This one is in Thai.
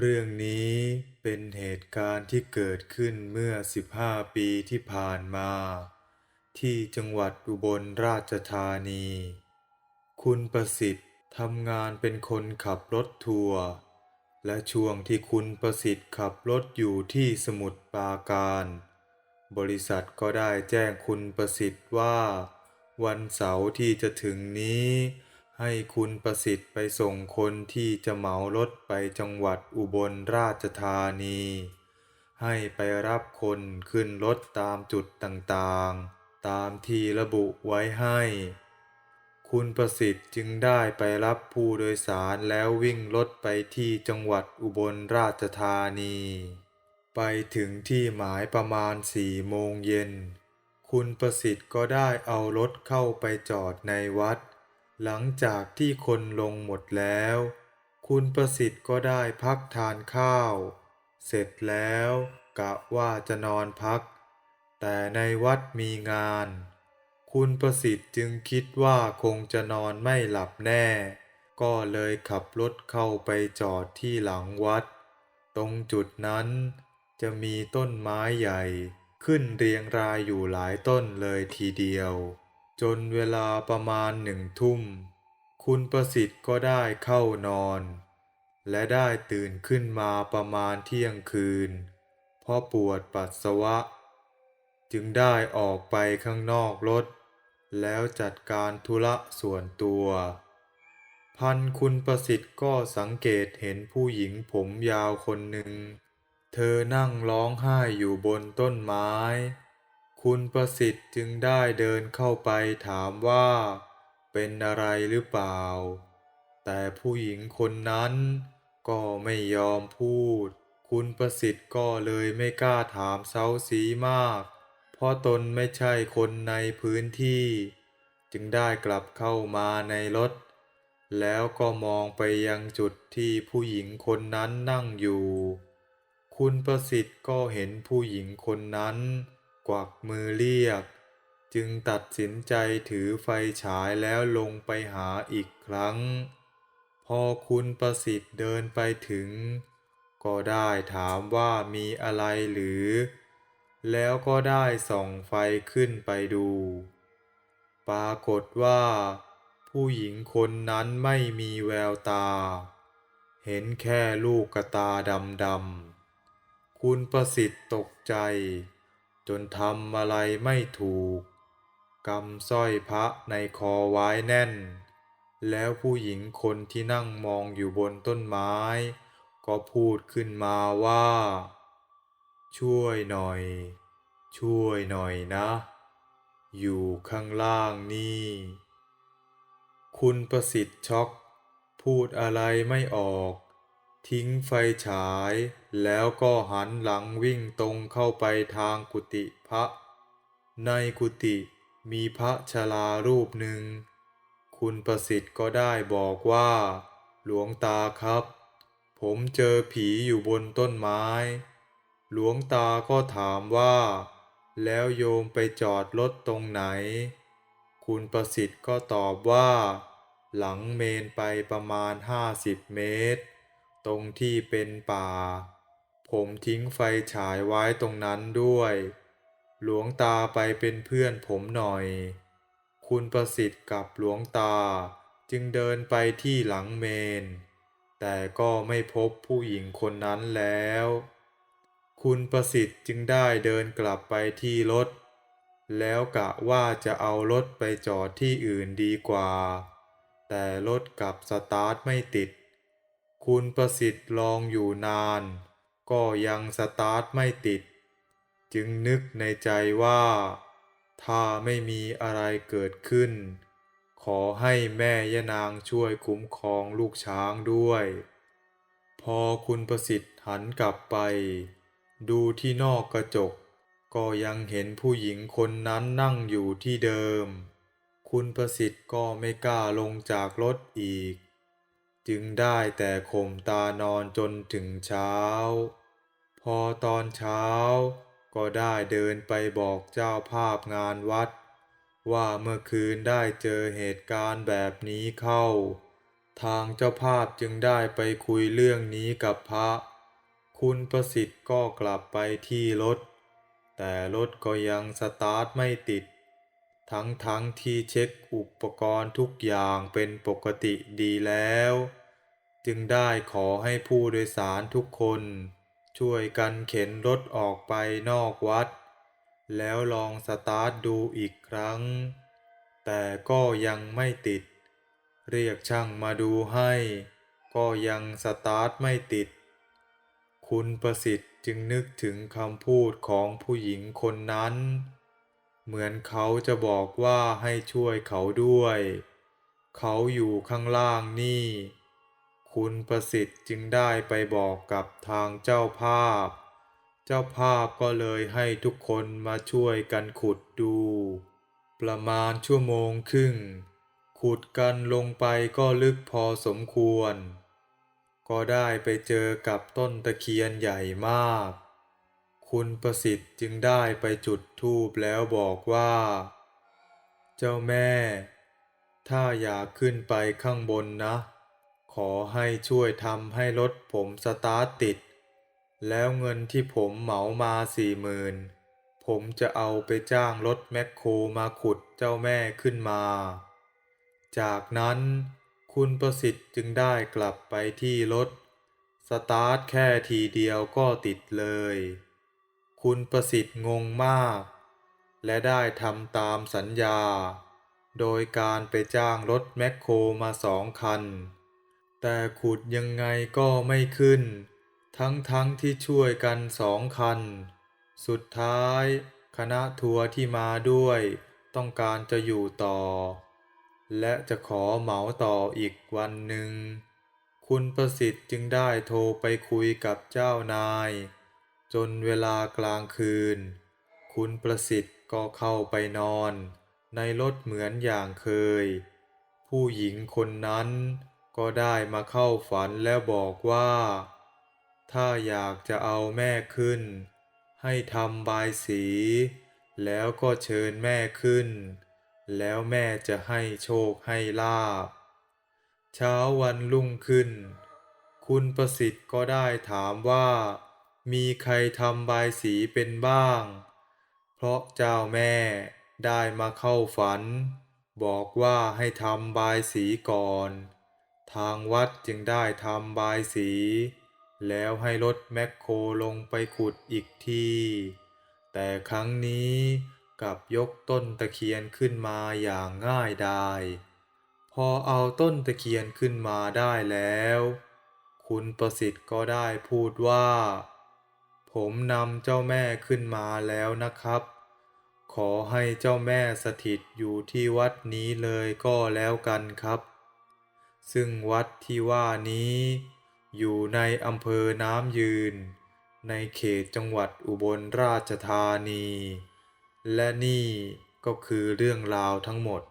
เรื่องนี้เป็นเหตุการณ์ที่เกิดขึ้นเมื่อ 15 ปีที่ผ่านมา ที่จังหวัดอุบลราชธานี คุณประสิทธิ์ทำงานเป็นคนขับรถทัวร์และช่วงที่คุณประสิทธิ์ขับรถอยู่ที่สมุทรปราการ บริษัทก็ได้แจ้งคุณประสิทธิ์ว่า วันเสาร์ที่จะถึงนี้ ให้คุณประสิทธิ์ไปส่งคนที่จะเหมารถไปจังหวัดอุบลราชธานี ให้ไปรับคนขึ้นรถตามจุดต่างๆ ตามที่ระบุไว้ให้ คุณประสิทธิ์จึงได้ไปรับผู้โดยสารแล้ววิ่งรถไปที่จังหวัดอุบลราชธานี ไปถึงที่หมายประมาณสี่โมงเย็น คุณประสิทธิ์ก็ได้เอารถเข้าไปจอดในวัด หลังจากที่คนลงหมดแล้ว คุณประสิทธิ์ก็ได้พักทานข้าว เสร็จแล้วกะว่าจะนอนพัก แต่ในวัดมีงาน คุณประสิทธิ์จึงคิดว่าคงจะนอนไม่หลับแน่ ก็เลยขับรถเข้าไปจอดที่หลังวัด ตรงจุดนั้นจะมีต้นไม้ใหญ่ขึ้นเรียงรายอยู่หลายต้นเลยทีเดียว จนเวลาประมาณหนึ่งทุ่ม คุณประสิทธิ์ก็ได้เข้านอน และได้ตื่นขึ้นมาประมาณเที่ยงคืน เพราะปวดปัสสาวะ จึงได้ออกไปข้างนอกรถ แล้วจัดการธุระส่วนตัว พันคุณประสิทธิ์ก็สังเกตเห็นผู้หญิงผมยาวคนหนึ่ง เธอนั่งร้องไห้อยู่บนต้นไม้ คุณประสิทธิ์จึงได้เดินเข้าไปถามว่า เป็นอะไรหรือเปล่า แต่ผู้หญิงคนนั้นก็ไม่ยอมพูด คุณประสิทธิ์ก็เลยไม่กล้าถามเซาสีมาก เพราะตนไม่ใช่คนในพื้นที่ จึงได้กลับเข้ามาในรถ แล้วก็มองไปยังจุดที่ผู้หญิงคนนั้นนั่งอยู่ คุณประสิทธิ์ก็เห็นผู้หญิงคนนั้น กวักมือเรียก จึงตัดสินใจถือไฟฉายแล้วลงไปหาอีกครั้ง พอคุณประสิทธิ์เดินไปถึง ก็ได้ถามว่ามีอะไรหรือ แล้วก็ได้ส่องไฟขึ้นไปดู ปรากฏว่า ผู้หญิงคนนั้นไม่มีแววตา เห็นแค่ลูกกระตาดำๆคุณประสิทธิ์ตกใจ จนทำอะไรไม่ถูกกำสร้อยพระในคอไว้แน่น แล้วผู้หญิงคนที่นั่งมองอยู่บนต้นไม้ ก็พูดขึ้นมาว่า ช่วยหน่อย ช่วยหน่อยนะ อยู่ข้างล่างนี่ คุณประสิทธิ์ช็อก พูดอะไรไม่ออก ทิ้งไฟฉาย แล้วก็หันหลังวิ่งตรงเข้าไปทางกุฏิพระ ในกุฏิมีพระชรารูปหนึ่ง คุณประสิทธิ์ก็ได้บอกว่า หลวงตาครับ ผมเจอผีอยู่บนต้นไม้ หลวงตาก็ถามว่า แล้วโยมไปจอดรถตรงไหน คุณประสิทธิ์ก็ตอบว่า หลังเมนไปประมาณห้าสิบเมตร ตรงที่เป็นป่า ผมทิ้งไฟฉายไว้ตรงนั้นด้วย หลวงตาไปเป็นเพื่อนผมหน่อย คุณประสิทธิ์กับหลวงตาจึงเดินไปที่หลังเมน แต่ก็ไม่พบผู้หญิงคนนั้นแล้ว คุณประสิทธิ์จึงได้เดินกลับไปที่รถ แล้วกะว่าจะเอารถไปจอดที่อื่นดีกว่า แต่รถกลับสตาร์ทไม่ติด คุณประสิทธิ์ลองอยู่นาน ก็ยังสตาร์ทไม่ติด จึงนึกในใจว่า ถ้าไม่มีอะไรเกิดขึ้น ขอให้แม่ยะนางช่วยคุ้มครองลูกช้างด้วย พอคุณประสิทธิ์หันกลับไป ดูที่นอกกระจก ก็ยังเห็นผู้หญิงคนนั้นนั่งอยู่ที่เดิม คุณประสิทธิ์ก็ไม่กล้าลงจากรถอีก จึงได้แต่ข่มตานอนจนถึงเช้า พอตอนเช้าก็ได้เดินไปบอกเจ้าภาพงานวัด ว่าเมื่อคืนได้เจอเหตุการณ์แบบนี้เข้า ทางเจ้าภาพจึงได้ไปคุยเรื่องนี้กับพระ คุณประสิทธิ์ก็กลับไปที่รถ แต่รถก็ยังสตาร์ทไม่ติด ทั้งทั้งที่เช็คอุปกรณ์ทุกอย่างเป็นปกติดีแล้ว จึงได้ขอให้ผู้โดยสารทุกคน ช่วยกันเข็นรถออกไปนอกวัด แล้วลองสตาร์ทดูอีกครั้ง แต่ก็ยังไม่ติด เรียกช่างมาดูให้ ก็ยังสตาร์ทไม่ติด คุณประสิทธิ์จึงนึกถึงคำพูดของผู้หญิงคนนั้น เหมือนเขาจะบอกว่าให้ช่วยเขาด้วย เขาอยู่ข้างล่างนี่ คุณประสิทธิ์จึงได้ไปบอกกับทางเจ้าภาพ เจ้าภาพก็เลยให้ทุกคนมาช่วยกันขุดดู ประมาณชั่วโมงครึ่ง ขุดกันลงไปก็ลึกพอสมควร ก็ได้ไปเจอกับต้นตะเคียนใหญ่มาก คุณประสิทธิ์จึงได้ไปจุดธูปแล้วบอกว่า เจ้าแม่ ถ้าอยากขึ้นไปข้างบนนะ ขอให้ช่วยทำให้รถผมสตาร์ทติด แล้วเงินที่ผมเหมามาสี่หมื่นผมจะเอาไปจ้างรถแมคโครมาขุดเจ้าแม่ขึ้นมา จากนั้นคุณประสิทธิ์จึงได้กลับไปที่รถ สตาร์ทแค่ทีเดียวก็ติดเลย คุณประสิทธิ์งงมาก และได้ทำตามสัญญา โดยการไปจ้างรถแมคโครมาสองคัน แต่ขุดยังไงก็ไม่ขึ้น ทั้งๆทที่ช่วยกันสองคัน สุดท้ายคณะทัวร์ที่มาด้วยต้องการจะอยู่ต่อ และจะขอเหมาต่ออีกวันหนึ่ง คุณประสิทธิ์จึงได้โทรไปคุยกับเจ้านาย จนเวลากลางคืน คุณประสิทธิ์ก็เข้าไปนอน ในรถเหมือนอย่างเคย ผู้หญิงคนนั้นก็ได้มาเข้าฝันแล้วบอกว่า ถ้าอยากจะเอาแม่ขึ้น ให้ทำบายสี แล้วก็เชิญแม่ขึ้น แล้วแม่จะให้โชคให้ลาบ เช้าวันรุ่งขึ้น คุณประสิทธิ์ก็ได้ถามว่า มีใครทำบายสีเป็นบ้าง เพราะเจ้าแม่ได้มาเข้าฝัน บอกว่าให้ทำบายสีก่อน ทางวัดจึงได้ทำบายสี แล้วให้รถแมคโครลงไปขุดอีกที แต่ครั้งนี้กลับยกต้นตะเคียนขึ้นมาอย่างง่ายดายพอเอาต้นตะเคียนขึ้นมาได้แล้ว คุณประสิทธิ์ก็ได้พูดว่า ผมนำเจ้าแม่ขึ้นมาแล้วนะครับ ขอให้เจ้าแม่สถิตอยู่ที่วัดนี้เลยก็แล้วกันครับ ซึ่งวัดที่ว่านี้ อยู่ในอำเภอน้ำยืน ในเขตจังหวัดอุบลราชธานี และนี่ก็คือเรื่องราวทั้งหมด